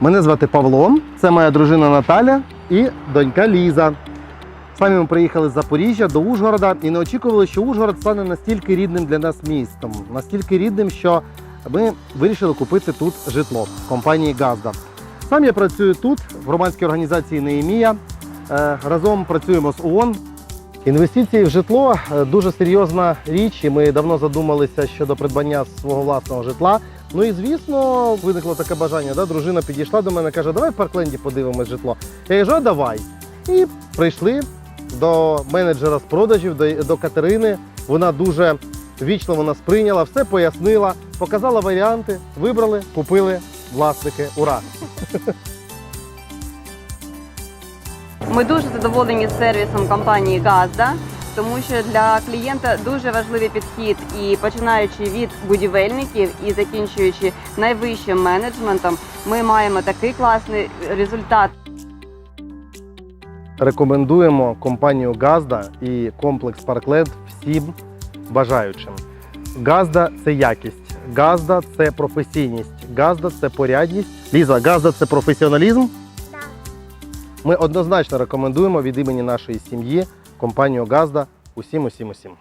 Мене звати Павло, це моя дружина Наталя і донька Ліза. Самі ми приїхали з Запоріжжя до Ужгорода і не очікували, що Ужгород стане настільки рідним для нас містом, настільки рідним, що ми вирішили купити тут житло в компанії Газда. Сам я працюю тут, в громадській організації Неємія. Е, Разом працюємо з ООН. Інвестиції в житло е, дуже серйозна річ, і ми давно задумалися щодо придбання свого власного житла. Ну і звісно, виникло таке бажання. Да? Дружина підійшла до мене, каже, давай в Паркленді подивимось житло. Я кажу, «А давай. І прийшли до менеджера з продажів, до, Катерини. Вона дуже вічливо нас прийняла, все пояснила, показала варіанти, вибрали, купили власники. Ура! Ми дуже задоволені сервісом компанії Газда, тому що для клієнта дуже важливий підхід і починаючи від будівельників і закінчуючи найвищим менеджментом, ми маємо такий класний результат. Рекомендуємо компанію Газда і комплекс Парклет всім бажаючим. Газда це якість, Газда це професійність, Газда це порядність. Ліза, Газда це професіоналізм. Ми однозначно рекомендуємо від імені нашої сім'ї компанію Газда усім, усім, усім.